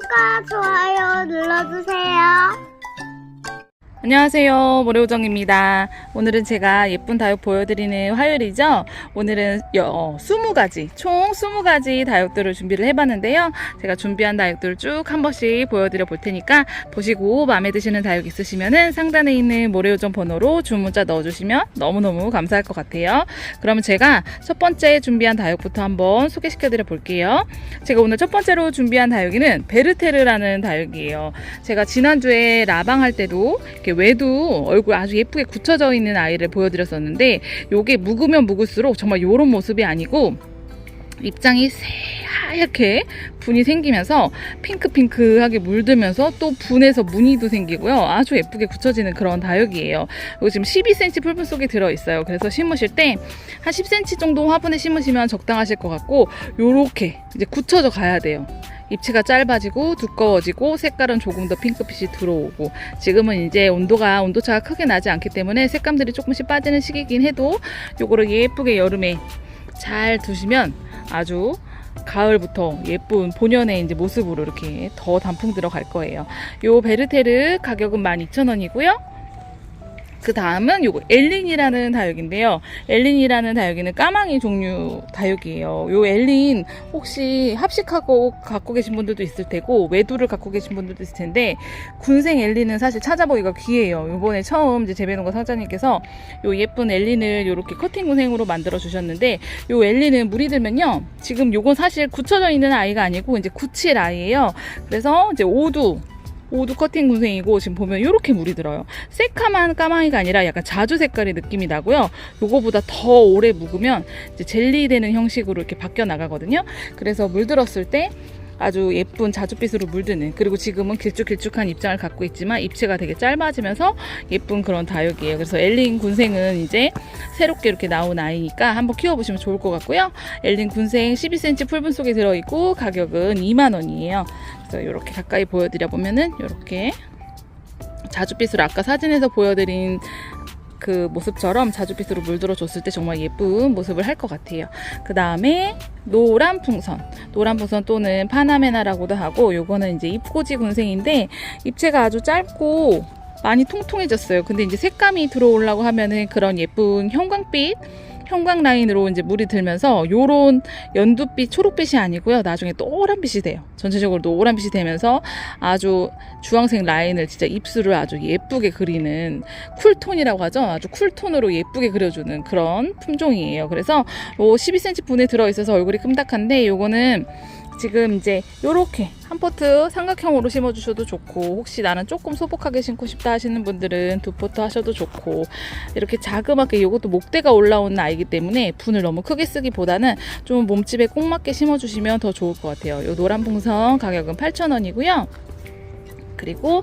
구독과 좋아요 눌러주세요. 안녕하세요. 모래오정입니다. 오늘은 제가 예쁜 다육 보여드리는 화요일이죠. 오늘은 여, 20가지, 총 20가지 다육들을 준비를 해봤는데요. 제가 준비한 다육들 쭉 한 번씩 보여드려 볼 테니까 보시고 마음에 드시는 다육 있으시면은 상단에 있는 모래오정 번호로 주문자 넣어주시면 너무너무 감사할 것 같아요. 그러면 제가 첫 번째 준비한 다육부터 한번 소개시켜드려 볼게요. 제가 오늘 첫 번째로 준비한 다육이는 베르테르라는 다육이에요. 제가 지난주에 라방 할 때도 이렇게 외두 얼굴 아주 예쁘게 굳혀져 있는 아이를 보여드렸었는데 요게 묵으면 묵을수록 정말 요런 모습이 아니고 입장이 새하얗게 분이 생기면서 핑크핑크하게 물들면서 또 분에서 무늬도 생기고요. 아주 예쁘게 굳혀지는 그런 다육이에요. 이거 지금 12cm 풀분 속에 들어있어요. 그래서 심으실 때 한 10cm 정도 화분에 심으시면 적당하실 것 같고 요렇게 이제 굳혀져 가야 돼요. 입체가 짧아지고 두꺼워지고 색깔은 조금 더 핑크빛이 들어오고 지금은 이제 온도가 온도차가 크게 나지 않기 때문에 색감들이 조금씩 빠지는 시기긴 해도 요거를 예쁘게 여름에 잘 두시면 아주 가을부터 예쁜 본연의 이제 모습으로 이렇게 더 단풍 들어갈 거예요. 요 베르테르 가격은 12,000원이고요. 그 다음은 요거 엘린이라는 다육인데요. 엘린이라는 다육이는 까망이 종류 다육이에요. 요 엘린 혹시 합식하고 갖고 계신 분들도 있을 테고 외두를 갖고 계신 분들도 있을 텐데 군생 엘린은 사실 찾아보기가 귀해요. 요번에 처음 이제 재배농가 상자님께서 요 예쁜 엘린을 요렇게 커팅 군생으로 만들어 주셨는데 요 엘린은 물이 들면요. 지금 요건 사실 굳혀져 있는 아이가 아니고 이제 굳힐 아이예요. 그래서 이제 오두 오두 커팅 군생이고 지금 보면 이렇게 물이 들어요. 새카만 까마귀가 아니라 약간 자주 색깔의 느낌이 나고요. 요거보다 더 오래 묵으면 이제 젤리 되는 형식으로 이렇게 바뀌어 나가거든요. 그래서 물들었을 때 아주 예쁜 자줏빛으로 물드는 그리고 지금은 길쭉길쭉한 입장을 갖고 있지만 입체가 되게 짧아지면서 예쁜 그런 다육이에요. 그래서 엘린 군생은 이제 새롭게 이렇게 나온 아이니까 한번 키워보시면 좋을 것 같고요. 엘린 군생 12cm 풀분 속에 들어있고 가격은 2만 원이에요. 이렇게 가까이 보여드려 보면은 이렇게 자줏빛으로 아까 사진에서 보여드린 그 모습처럼 자줏빛으로 물들어 줬을 때 정말 예쁜 모습을 할 것 같아요. 그 다음에 노란 풍선. 노란 풍선 또는 파나메나라고도 하고 요거는 이제 입꼬지 군생인데 입체가 아주 짧고 많이 통통해졌어요. 근데 이제 색감이 들어오려고 하면은 그런 예쁜 형광빛 형광 라인으로 이제 물이 들면서 요런 연두빛, 초록빛이 아니고요. 나중에 노란빛이 돼요. 전체적으로 노란빛이 되면서 아주 주황색 라인을 진짜 입술을 아주 예쁘게 그리는 쿨톤이라고 하죠. 아주 쿨톤으로 예쁘게 그려주는 그런 품종이에요. 그래서 요 12cm 분에 들어있어서 얼굴이 끔딱한데 요거는 지금 이제 요렇게 한 포트 삼각형으로 심어주셔도 좋고 혹시 나는 조금 소복하게 심고 싶다 하시는 분들은 두 포트 하셔도 좋고 이렇게 자그맣게 이것도 목대가 올라오는 아이기 때문에 분을 너무 크게 쓰기보다는 좀 몸집에 꼭 맞게 심어주시면 더 좋을 것 같아요. 요 노란 풍선 가격은 8,000원이고요. 그리고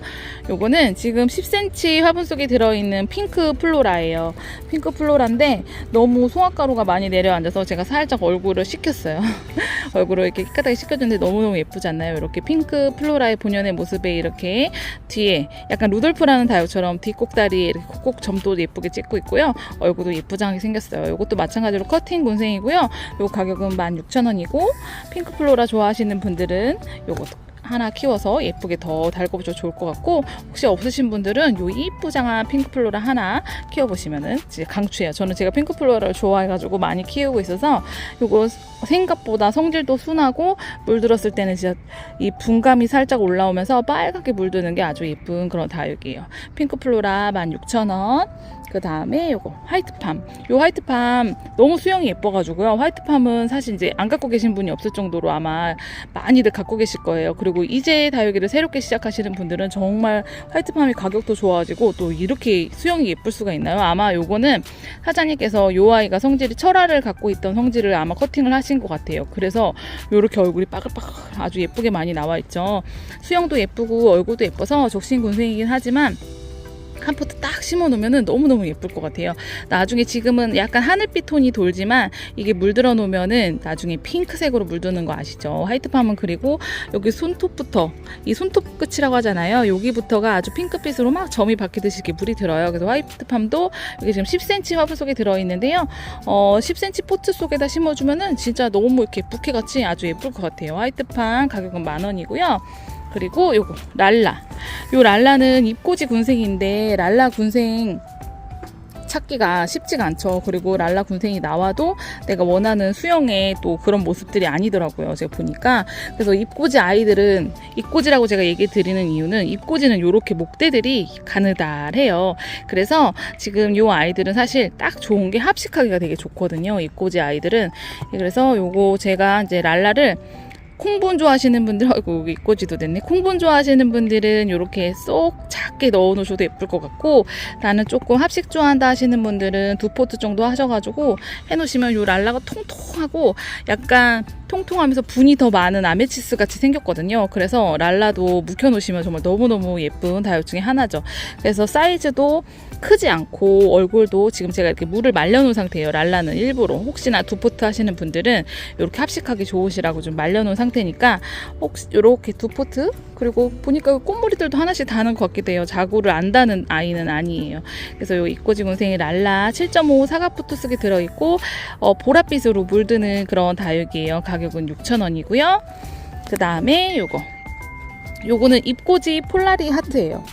요거는 지금 10cm 화분 속에 들어있는 핑크 플로라예요. 핑크 플로라인데 너무 송화가루가 많이 내려앉아서 제가 살짝 얼굴을 식혔어요. 얼굴을 이렇게 깨끗하게 식혀줬는데 너무너무 예쁘지 않나요? 이렇게 핑크 플로라의 본연의 모습에 이렇게 뒤에 약간 루돌프라는 다육처럼 뒷꼭다리에 이렇게 콕콕 점도 예쁘게 찍고 있고요. 얼굴도 예쁘장하게 생겼어요. 이것도 마찬가지로 커팅 군생이고요. 요 가격은 16,000원이고 핑크 플로라 좋아하시는 분들은 요것도 하나 키워서 예쁘게 더 달궈보셔도 좋을 것 같고 혹시 없으신 분들은 요 이쁘장한 핑크플로라 하나 키워보시면은 이제 강추해요. 저는 제가 핑크플로라를 좋아해가지고 많이 키우고 있어서 요거 생각보다 성질도 순하고 물들었을 때는 진짜 이 분감이 살짝 올라오면서 빨갛게 물드는 게 아주 예쁜 그런 다육이에요. 핑크플로라 16,000원. 그 다음에 요거 화이트팜. 요 화이트팜 너무 수영이 예뻐가지고요. 화이트팜은 사실 이제 안 갖고 계신 분이 없을 정도로 아마 많이들 갖고 계실 거예요. 그리고 이제 다육이를 새롭게 시작하시는 분들은 정말 화이트팜이 가격도 좋아지고 또 이렇게 수영이 예쁠 수가 있나요? 아마 요거는 사장님께서 요 아이가 성질이 철화를 갖고 있던 성질을 아마 커팅을 하신 것 같아요. 그래서 요렇게 얼굴이 빠글빠글 아주 예쁘게 많이 나와 있죠. 수영도 예쁘고 얼굴도 예뻐서 적신 군생이긴 하지만 한 포트 딱 심어 놓으면 너무너무 예쁠 것 같아요. 나중에 지금은 약간 하늘빛 톤이 돌지만 이게 물들어 놓으면은 나중에 핑크색으로 물드는 거 아시죠? 화이트팜은 그리고 여기 손톱부터 이 손톱 끝이라고 하잖아요. 여기부터가 아주 핑크빛으로 막 점이 바뀌듯이 이렇게 물이 들어요. 그래서 화이트팜도 여기 지금 10cm 화분 속에 들어 있는데요. 어, 10cm 포트 속에다 심어주면은 진짜 너무 이렇게 부케같이 아주 예쁠 것 같아요. 화이트팜 가격은 만 원이고요. 그리고 요거 랄라. 요 랄라는 입꼬지 군생인데 랄라 군생 찾기가 쉽지가 않죠. 그리고 랄라 군생이 나와도 내가 원하는 수영의 또 그런 모습들이 아니더라고요. 제가 보니까. 그래서 입꼬지 아이들은 입꼬지라고 제가 얘기 드리는 이유는 입꼬지는 요렇게 목대들이 가느다래요. 그래서 지금 요 아이들은 사실 딱 좋은 게 합식하기가 되게 좋거든요. 입꼬지 아이들은. 그래서 요거 제가 이제 랄라를 콩분 좋아하시는 분들, 아이고, 여기 입꼬지도 됐네. 콩분 좋아하시는 분들은 이렇게 쏙 작게 넣어 놓으셔도 예쁠 것 같고, 나는 조금 합식 좋아한다 하시는 분들은 두 포트 정도 하셔가지고 해놓으시면 요 랄라가 통통하고 약간 통통하면서 분이 더 많은 아메치스 같이 생겼거든요. 그래서 랄라도 묵혀놓으시면 정말 너무너무 예쁜 다육 중에 하나죠. 그래서 사이즈도 크지 않고 얼굴도 지금 제가 이렇게 물을 말려놓은 상태예요. 랄라는 일부러 혹시나 두 포트 하시는 분들은 이렇게 합식하기 좋으시라고 좀 말려놓은 상태니까 혹시 이렇게 두 포트 그리고 보니까 꽃무리들도 하나씩 다는 것 같기도 해요. 자구를 안 다는 아이는 아니에요. 그래서 이 이꼬지 군생이 랄라 7.5 사과포트 쓰기 들어있고 어, 보랏빛으로 물드는 그런 다육이에요. 가격은 6,000원이고요. 그 다음에 요거 요거는 입꼬지 폴라리 하트예요.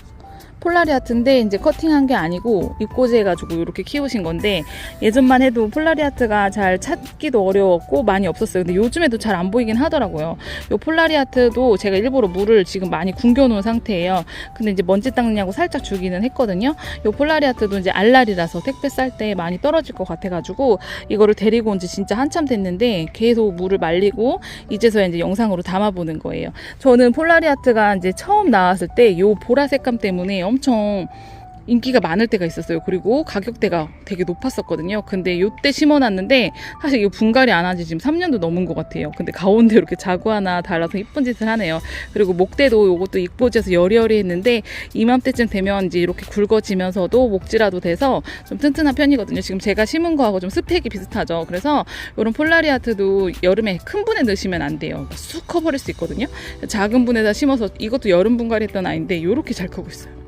폴라리 하트인데 이제 커팅한 게 아니고 입꼬지 해가지고 이렇게 키우신 건데 예전만 해도 폴라리 하트가 잘 찾기도 어려웠고 많이 없었어요. 근데 요즘에도 잘 안 보이긴 하더라고요. 요 폴라리 하트도 제가 일부러 물을 지금 많이 궁겨 놓은 상태예요. 근데 이제 먼지 닦느냐고 살짝 주기는 했거든요. 요 폴라리 하트도 이제 알날이라서 택배 쌀 때 많이 떨어질 것 같아가지고 이거를 데리고 온 지 진짜 한참 됐는데 계속 물을 말리고 이제서야 이제 영상으로 담아보는 거예요. 저는 폴라리 하트가 이제 처음 나왔을 때 요 보라 색감 때문에 엄청 인기가 많을 때가 있었어요. 그리고 가격대가 되게 높았었거든요. 근데 요때 심어놨는데 사실 이거 분갈이 안 한 지 지금 3년도 넘은 것 같아요. 근데 가운데 이렇게 자구 하나 달아서 이쁜 짓을 하네요. 그리고 목대도 요것도 익보지에서 여리여리 했는데 이맘때쯤 되면 이제 이렇게 굵어지면서도 목지라도 돼서 좀 튼튼한 편이거든요. 지금 제가 심은 거하고 좀 스펙이 비슷하죠. 그래서 이런 폴라리아트도 여름에 큰 분에 넣으시면 안 돼요. 쑥 커버릴 수 있거든요. 작은 분에다 심어서 이것도 여름 분갈이 했던 아이인데 이렇게 잘 크고 있어요.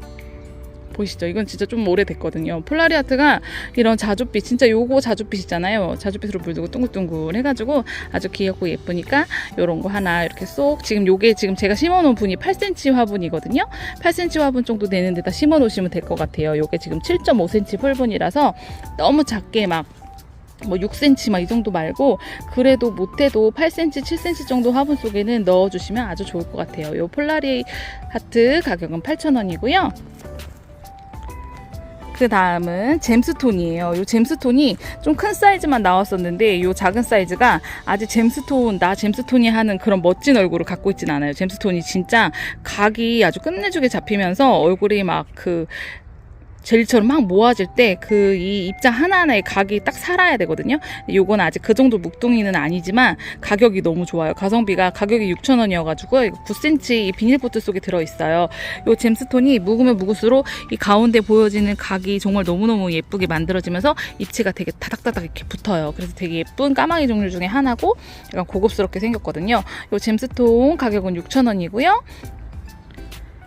보이시죠? 이건 진짜 좀 오래됐거든요. 폴라리아트가 이런 자줏빛, 진짜 요거 자줏빛이잖아요. 자줏빛으로 물들고 둥글둥글 해가지고 아주 귀엽고 예쁘니까 요런 거 하나 이렇게 쏙 지금 요게 지금 제가 심어놓은 분이 8cm 화분이거든요. 8cm 화분 정도 되는 데다 심어놓으시면 될 것 같아요. 요게 지금 7.5cm 폴분이라서 너무 작게 막뭐 6cm 막 이 정도 말고 그래도 못해도 8cm, 7cm 정도 화분 속에는 넣어주시면 아주 좋을 것 같아요. 요 폴라리 하트 가격은 8,000원이고요. 그 다음은 잼스톤이에요. 요 잼스톤이 좀 큰 사이즈만 나왔었는데 요 작은 사이즈가 아직 잼스톤 나 잼스톤이 하는 그런 멋진 얼굴을 갖고 있진 않아요. 잼스톤이 진짜 각이 아주 끝내주게 잡히면서 얼굴이 막그 젤리처럼 막 모아질 때 그 이 입자 하나하나의 각이 딱 살아야 되거든요. 요건 아직 그 정도 묵둥이는 아니지만 가격이 너무 좋아요. 가성비가 가격이 6,000원이어가지고 9cm 이 비닐포트 속에 들어있어요. 요 잼스톤이 묵으면 묵을수록 이 가운데 보여지는 각이 정말 너무너무 예쁘게 만들어지면서 입체가 되게 타닥타닥 이렇게 붙어요. 그래서 되게 예쁜 까마귀 종류 중에 하나고 약간 고급스럽게 생겼거든요. 요 잼스톤 가격은 6,000원이고요.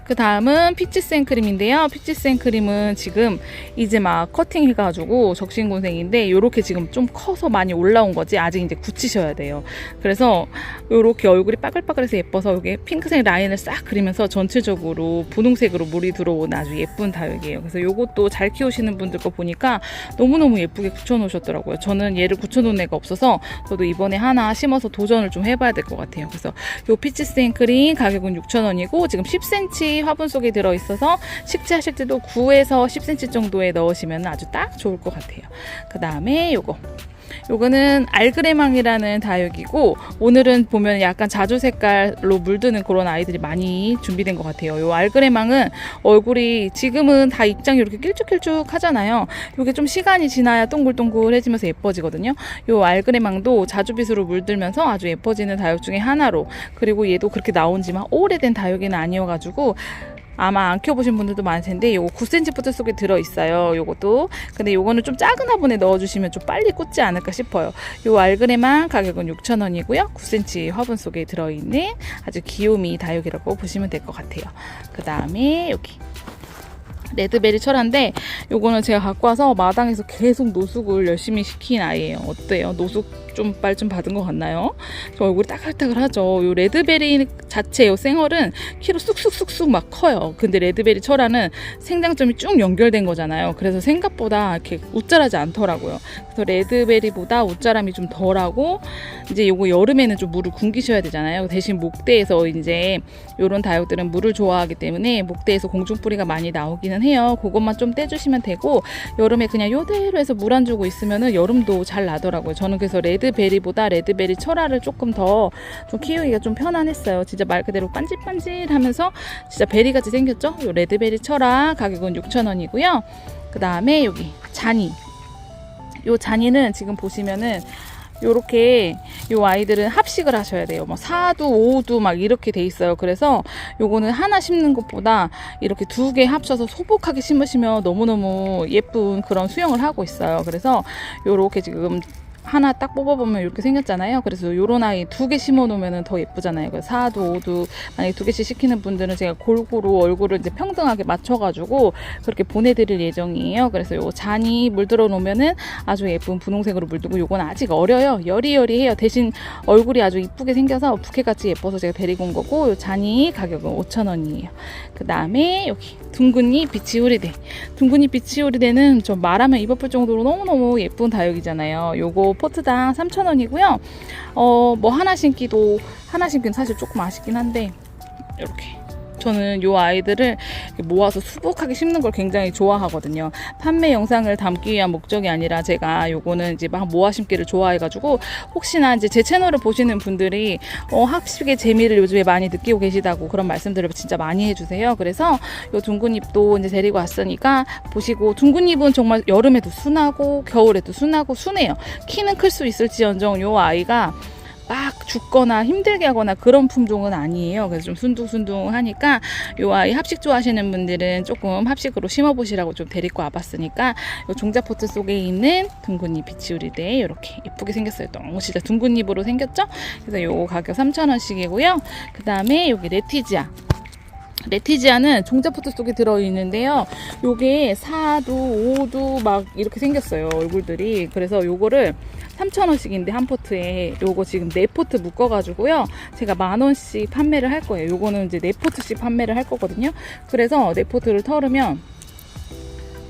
그 다음은 피치 생크림인데요. 피치 생크림은 지금 이제 막 커팅 해가지고 적신곤생인데 요렇게 지금 좀 커서 많이 올라온 거지 아직 이제 굳히셔야 돼요. 그래서 요렇게 얼굴이 빠글빠글해서 예뻐서 여기 핑크색 라인을 싹 그리면서 전체적으로 분홍색으로 물이 들어오는 아주 예쁜 다육이에요. 그래서 요것도 잘 키우시는 분들 거 보니까 너무너무 예쁘게 굳혀놓으셨더라고요. 저는 얘를 굳혀놓은 애가 없어서 저도 이번에 하나 심어서 도전을 좀 해봐야 될 것 같아요. 그래서 요 피치 생크림 가격은 6,000원이고 지금 10cm 화분 속에 들어 있어서 식재하실 때도 9에서 10cm 정도에 넣으시면 아주 딱 좋을 것 같아요. 그 다음에 요거. 요거는 알그레망이라는 다육이고 오늘은 보면 약간 자주 색깔로 물드는 그런 아이들이 많이 준비된 것 같아요. 요 알그레망은 얼굴이 지금은 다 입장이 이렇게 길쭉길쭉 하잖아요. 요게 좀 시간이 지나야 동글동글해지면서 예뻐지거든요. 요 알그레망도 자주빛으로 물들면서 아주 예뻐지는 다육 중에 하나로 그리고 얘도 그렇게 나온 지만 오래된 다육이는 아니어가지고 아마 안 키워보신 분들도 많을 텐데 요거 9cm 포트 속에 들어있어요 요것도. 근데 요거는 좀 작은 화분에 넣어주시면 좀 빨리 꽂지 않을까 싶어요. 요 알그레만 가격은 6,000원이고요. 9cm 화분 속에 들어있는 아주 귀요미 다육이라고 보시면 될 것 같아요. 그 다음에 여기 레드베리 철화인데 요거는 제가 갖고 와서 마당에서 계속 노숙을 열심히 시킨 아이예요. 어때요? 노숙 좀 빨 좀 받은 것 같나요? 저 얼굴이 따글따글하죠. 요 레드베리 자체 요 생얼은 키로 쑥쑥쑥쑥 막 커요. 근데 레드베리 철화는 생장점이 쭉 연결된 거잖아요. 그래서 생각보다 이렇게 웃자라지 않더라고요. 그래서 레드베리보다 웃자람이 좀 덜하고 이제 요거 여름에는 좀 물을 굶기셔야 되잖아요. 대신 목대에서 이제 요런 다육들은 물을 좋아하기 때문에 목대에서 공중뿌리가 많이 나오기는 해요. 그것만 좀 떼주시면 되고 여름에 그냥 요대로 해서 물 안 주고 있으면은 여름도 잘 나더라고요. 저는 그래서 레드베리보다 레드베리 철화를 조금 더 좀 키우기가 좀 편안했어요. 진짜 말 그대로 반질반질하면서 진짜 베리같이 생겼죠? 요 레드베리 철화 가격은 6,000원이고요. 그 다음에 여기 잔이 요 잔이는 지금 보시면은 요렇게 요 아이들은 합식을 하셔야 돼요. 뭐 4두, 5두 막 이렇게 돼 있어요. 그래서 요거는 하나 심는 것보다 이렇게 두 개 합쳐서 소복하게 심으시면 너무너무 예쁜 그런 수영을 하고 있어요. 그래서 요렇게 지금 하나 딱 뽑아보면 이렇게 생겼잖아요. 그래서 요런 아이 두 개 심어 놓으면 더 예쁘잖아요. 그래서 4두, 5두 만약에 두 개씩 시키는 분들은 제가 골고루 얼굴을 이제 평등하게 맞춰가지고 그렇게 보내드릴 예정이에요. 그래서 요 잔이 물들어 놓으면은 아주 예쁜 분홍색으로 물들고 요건 아직 어려요. 여리여리해요. 대신 얼굴이 아주 이쁘게 생겨서 부케같이 예뻐서 제가 데리고 온 거고 요 잔이 가격은 5,000원이에요. 그 다음에 여기 둥근잎 비치 오리대. 둥근잎 비치 오리대는 좀 말하면 입 아플 정도로 너무너무 예쁜 다육이잖아요. 요거 포트당 3,000원이고요. 어, 뭐 하나 심기도 하나 심기는 사실 조금 아쉽긴 한데 이렇게 저는 요 아이들을 모아서 수북하게 심는 걸 굉장히 좋아하거든요. 판매 영상을 담기 위한 목적이 아니라 제가 요거는 이제 막 모아 심기를 좋아해가지고 혹시나 이제 제 채널을 보시는 분들이 어, 학식의 재미를 요즘에 많이 느끼고 계시다고 그런 말씀들을 진짜 많이 해주세요. 그래서 요 둥근잎도 이제 데리고 왔으니까 보시고 둥근잎은 정말 여름에도 순하고 겨울에도 순하고 순해요. 키는 클 수 있을지언정 요 아이가 막 죽거나 힘들게 하거나 그런 품종은 아니에요. 그래서 좀 순둥순둥하니까 요 아이 합식 좋아하시는 분들은 조금 합식으로 심어보시라고 좀 데리고 와봤으니까 요 종자포트 속에 있는 둥근잎 비치우리대 이렇게 예쁘게 생겼어요. 너무 진짜 둥근잎으로 생겼죠? 그래서 요거 가격 3,000원씩이고요. 그 다음에 여기 레티지아. 레티지아는 종자포트 속에 들어있는데요. 요게 4두, 5두 막 이렇게 생겼어요. 얼굴들이. 그래서 요거를 3,000원씩인데 한 포트에 요거 지금 네 포트 묶어가지고요. 제가 만 원씩 판매를 할 거예요. 요거는 이제 네 포트씩 판매를 할 거거든요. 그래서 네 포트를 털으면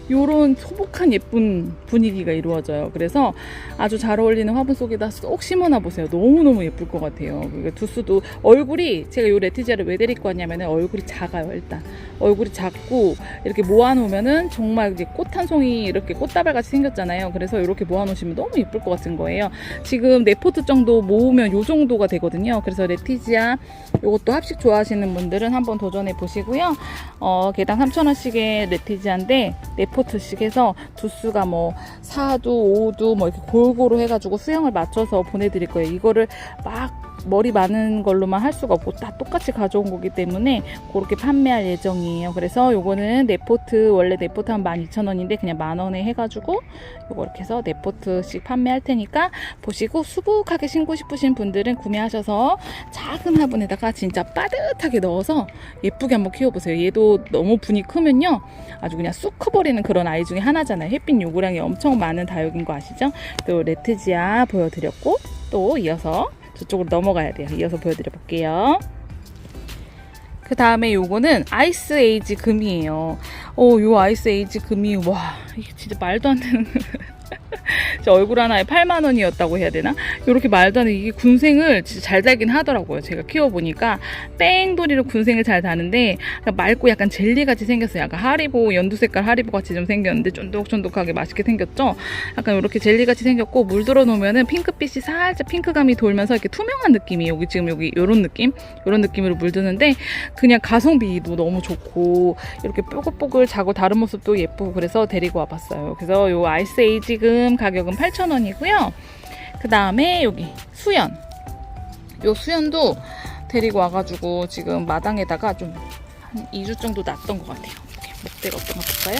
요런 소복한 예쁜 분위기가 이루어져요. 그래서 아주 잘 어울리는 화분 속에다 쏙 심어놔 보세요. 너무너무 예쁠 것 같아요. 그러니까 두수도 얼굴이 제가 요 레티지아를 왜 데리고 왔냐면은 얼굴이 작아요. 일단 얼굴이 작고 이렇게 모아놓으면은 정말 이제 꽃 한 송이 이렇게 꽃다발 같이 생겼잖아요. 그래서 이렇게 모아놓으시면 너무 예쁠 것 같은 거예요. 지금 네 포트 정도 모으면 요 정도가 되거든요. 그래서 레티지아 요것도 합식 좋아하시는 분들은 한번 도전해 보시고요. 어, 개당 3,000원씩의 레티지아인데 네 포트씩 해서 두수가 뭐 4두, 5두 뭐 이렇게 골고루 해가지고 수영을 맞춰서 보내드릴 거예요. 이거를 막 머리 많은 걸로만 할 수가 없고 다 똑같이 가져온 거기 때문에 그렇게 판매할 예정이에요. 그래서 요거는 네포트 원래 네포트 한 12,000원인데 그냥 만 원에 해가지고 요거 이렇게 해서 네포트씩 판매할 테니까 보시고 수북하게 신고 싶으신 분들은 구매하셔서 작은 화분에다가 진짜 빠듯하게 넣어서 예쁘게 한번 키워보세요. 얘도 너무 분이 크면요 아주 그냥 쑥 커버리는 그런 아이 중에 하나잖아요. 햇빛 요구량이 엄청 많은 다육인 거 아시죠? 또 레트지아 보여드렸고 또 이어서 저쪽으로 넘어가야 돼요. 이어서 보여드려 볼게요. 그 다음에 요거는 아이스 에이지 금이에요. 어, 요 아이스 에이지 금이, 와, 이게 진짜 말도 안 되는. 저 얼굴 하나에 8만 원이었다고 해야 되나? 이렇게 말도 안 돼. 이게 군생을 진짜 잘 달긴 하더라고요. 제가 키워보니까 뺑돌이로 군생을 잘 다는데 맑고 약간 젤리같이 생겼어요. 약간 하리보 연두 색깔 하리보같이 좀 생겼는데 쫀득쫀득하게 맛있게 생겼죠? 약간 이렇게 젤리같이 생겼고 물 들어 놓으면은 핑크빛이 살짝 핑크감이 돌면서 이렇게 투명한 느낌이 여기 지금 여기 이런 느낌? 이런 느낌으로 물드는데 그냥 가성비도 너무 좋고 이렇게 뽀글뽀글 자고 다른 모습도 예쁘고 그래서 데리고 와봤어요. 그래서 요 아이스 에이지 금 가격은 8,000원이고요. 그 다음에 여기 수연. 요 수연도 데리고 와가지고 지금 마당에다가 좀 한 2주 정도 놨던 것 같아요. 목대가 어떤가 볼까요?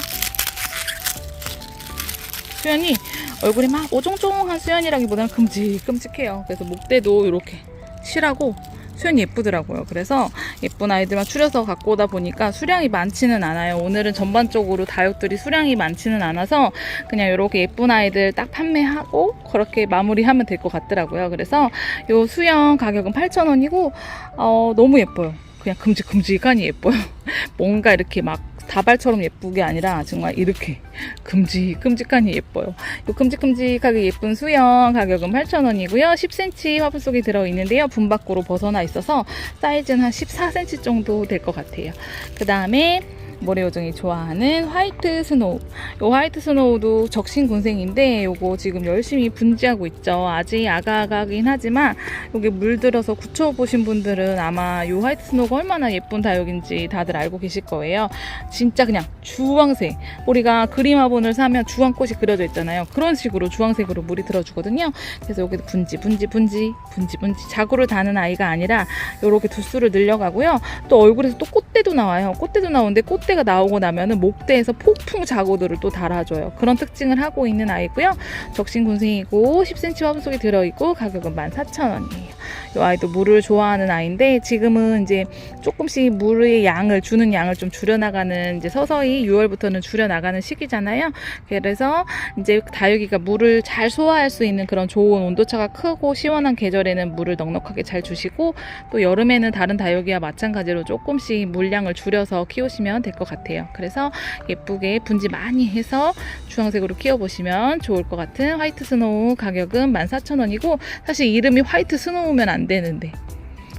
수연이 얼굴이 막 오종종한 수연이라기보다는 큼직큼직해요. 그래서 목대도 이렇게 칠하고 수연이 예쁘더라고요. 그래서 예쁜 아이들만 추려서 갖고 오다 보니까 수량이 많지는 않아요. 오늘은 전반적으로 다육들이 수량이 많지는 않아서 그냥 이렇게 예쁜 아이들 딱 판매하고 그렇게 마무리하면 될 것 같더라고요. 그래서 요 수영 가격은 8,000원이고 어, 너무 예뻐요. 그냥 큼직큼직하니 예뻐요. 뭔가 이렇게 막 다발처럼 예쁘게 아니라 정말 이렇게 큼직큼직하니 예뻐요. 이 큼직큼직하게 예쁜 수영 가격은 8,000원이고요. 10cm 화분 속에 들어있는데요. 분 밖으로 벗어나 있어서 사이즈는 한 14cm 정도 될 것 같아요. 그 다음에 모래요정이 좋아하는 화이트 스노우. 요 화이트 스노우도 적신군생인데 요거 지금 열심히 분지하고 있죠. 아직 아가아가긴 하지만 여기 물들어서 굳혀보신 분들은 아마 요 화이트 스노우가 얼마나 예쁜 다육인지 다들 알고 계실 거예요. 진짜 그냥 주황색. 우리가 그림 화분을 사면 주황꽃이 그려져 있잖아요. 그런 식으로 주황색으로 물이 들어주거든요. 그래서 여기도 분지, 분지, 분지, 분지, 분지. 자구를 다는 아이가 아니라 요렇게 두수를 늘려가고요. 또 얼굴에서 또 꽃대도 나와요. 꽃대도 나오는데 꽃 대가 나오고 나면은 목대에서 폭풍 자구들을 또 달아줘요. 그런 특징을 하고 있는 아이고요. 적신군생이고 10cm 화분 속에 들어있고 가격은 14,000원이에요. 이 아이도 물을 좋아하는 아이인데 지금은 이제 조금씩 물의 양을 주는 양을 좀 줄여나가는 이제 서서히 6월부터는 줄여나가는 시기잖아요. 그래서 이제 다육이가 물을 잘 소화할 수 있는 그런 좋은 온도차가 크고 시원한 계절에는 물을 넉넉하게 잘 주시고 또 여름에는 다른 다육이와 마찬가지로 조금씩 물량을 줄여서 키우시면 될것 같아요. 그래서 예쁘게 분지 많이 해서 주황색으로 키워보시면 좋을 것 같은 화이트 스노우 가격은 14,000원이고 사실 이름이 화이트 스노우면 안 되는데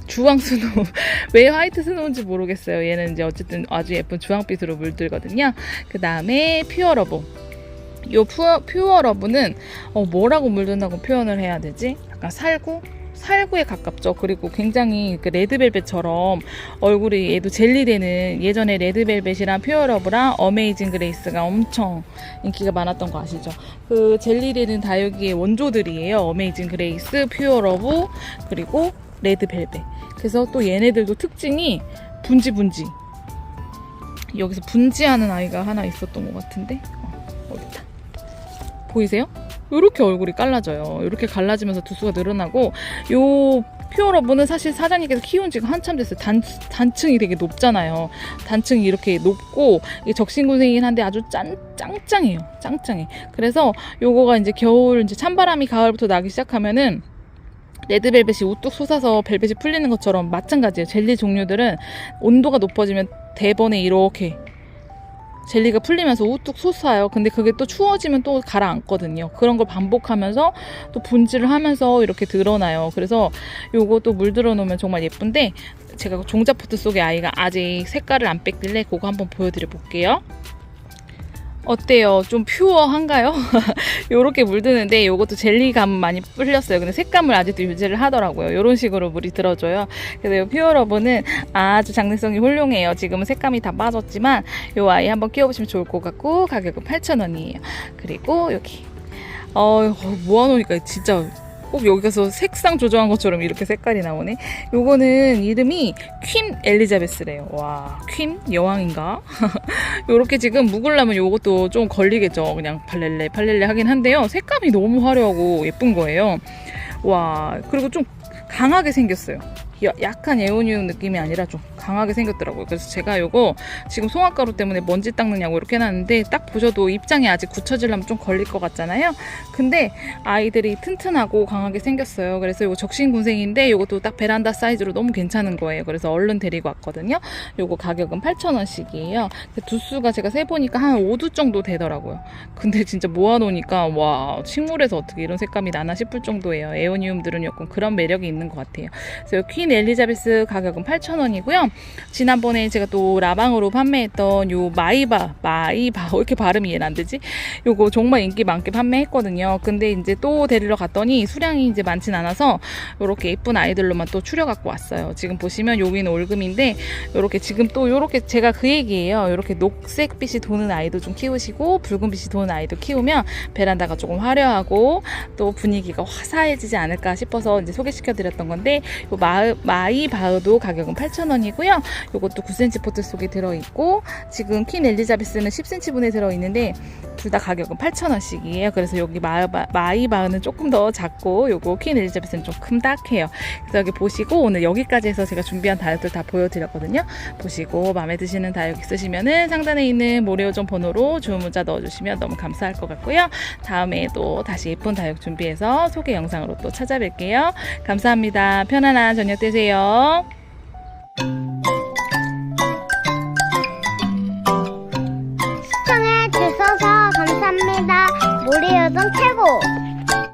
주황 스노우 왜 화이트 스노우인지 모르겠어요. 얘는 이제 어쨌든 아주 예쁜 주황빛으로 물들거든요. 그 다음에 퓨어 러브 요 퓨어, 퓨어 러브는 어, 뭐라고 물든다고 표현을 해야 되지? 약간 살구? 살구에 가깝죠. 그리고 굉장히 그 레드벨벳처럼 얼굴이 얘도 젤리되는 예전에 레드벨벳이랑 퓨어러브랑 어메이징 그레이스가 엄청 인기가 많았던 거 아시죠? 그 젤리되는 다육이의 원조들이에요. 어메이징 그레이스, 퓨어러브 그리고 레드벨벳. 그래서 또 얘네들도 특징이 분지 분지. 여기서 분지하는 아이가 하나 있었던 것 같은데 어, 어딨다. 보이세요? 이렇게 얼굴이 갈라져요. 이렇게 갈라지면서 두수가 늘어나고 요 퓨어러브는 사실 사장님께서 키운 지가 한참 됐어요. 단, 단층이 되게 높잖아요. 단층이 이렇게 높고 적신군생이긴 한데 아주 짠 짱짱해요. 짱짱해. 그래서 요거가 이제 겨울 이제 찬바람이 가을부터 나기 시작하면은 레드벨벳이 우뚝 솟아서 벨벳이 풀리는 것처럼 마찬가지예요. 젤리 종류들은 온도가 높아지면 대번에 이렇게 젤리가 풀리면서 우뚝 솟아요. 근데 그게 또 추워지면 또 가라앉거든요. 그런 걸 반복하면서 또 분질을 하면서 이렇게 드러나요. 그래서 요것도 물 들어 놓으면 정말 예쁜데 제가 종자포트 속에 아이가 아직 색깔을 안 뺐길래 그거 한번 보여드려 볼게요. 어때요? 좀 퓨어한가요? 요렇게 물드는데 요것도 젤리감 많이 뿌렸어요. 근데 색감을 아직도 유지를 하더라고요. 요런 식으로 물이 들어줘요. 그래서 요 퓨어러브는 아주 장래성이 훌륭해요. 지금은 색감이 다 빠졌지만 요 아이 한번 끼워보시면 좋을 것 같고 가격은 8,000원이에요. 그리고 여기 어 모아놓으니까 진짜 꼭 여기 가서 색상 조정한 것처럼 이렇게 색깔이 나오네. 요거는 이름이 퀸 엘리자베스래요. 와, 퀸 여왕인가? 요렇게 지금 묵으려면 요것도 좀 걸리겠죠. 그냥 팔렐레 팔렐레 하긴 한데요. 색감이 너무 화려하고 예쁜 거예요. 와, 그리고 좀 강하게 생겼어요. 야- 약한 에오니움 느낌이 아니라 좀 강하게 생겼더라고요. 그래서 제가 요거 지금 송화가루 때문에 먼지 닦느냐고 이렇게 해놨는데 딱 보셔도 입장이 아직 굳혀지려면 좀 걸릴 것 같잖아요. 근데 아이들이 튼튼하고 강하게 생겼어요. 그래서 요거 적신군생인데 요것도 딱 베란다 사이즈로 너무 괜찮은 거예요. 그래서 얼른 데리고 왔거든요. 요거 가격은 8,000원씩이에요. 두수가 제가 세보니까 한 5두 정도 되더라고요. 근데 진짜 모아놓으니까 와 식물에서 어떻게 이런 색감이 나나 싶을 정도예요. 에오니움들은 약간 그런 매력이 있는 것 같아요. 그래서 요퀸 엘리자베스 가격은 8,000원이고요. 지난번에 제가 또 라방으로 판매했던 요 마이바 마이바 왜 이렇게 발음이 얘는 안 되지? 요거 정말 인기 많게 판매했거든요. 근데 이제 또 데리러 갔더니 수량이 이제 많진 않아서 요렇게 예쁜 아이들로만 또 추려 갖고 왔어요. 지금 보시면 여기는 올금인데 요렇게 지금 또 요렇게 제가 그 얘기예요. 요렇게 녹색빛이 도는 아이도 좀 키우시고 붉은빛이 도는 아이도 키우면 베란다가 조금 화려하고 또 분위기가 화사해지지 않을까 싶어서 이제 소개시켜 드렸던 건데 요 마, 마이바흐도 가격은 8,000원이고요. 있고요. 요것도 9cm 포트 속에 들어있고 지금 퀸 엘리자베스는 10cm 분에 들어있는데 둘 다 가격은 8,000원씩이에요. 그래서 여기 마이바, 마이바흐는 조금 더 작고 요거 퀸 엘리자베스는 좀 큼닥해요. 그래서 여기 보시고 오늘 여기까지 해서 제가 준비한 다이어트를 다 보여드렸거든요. 보시고 마음에 드시는 다이어트 있으시면은 상단에 있는 모레오존 번호로 주문 문자 넣어주시면 너무 감사할 것 같고요. 다음에도 다시 예쁜 다이어트 준비해서 소개 영상으로 또 찾아뵐게요. 감사합니다. 편안한 저녁 되세요. 주세요. 시청해 주셔서 감사합니다. 우리 요정 최고!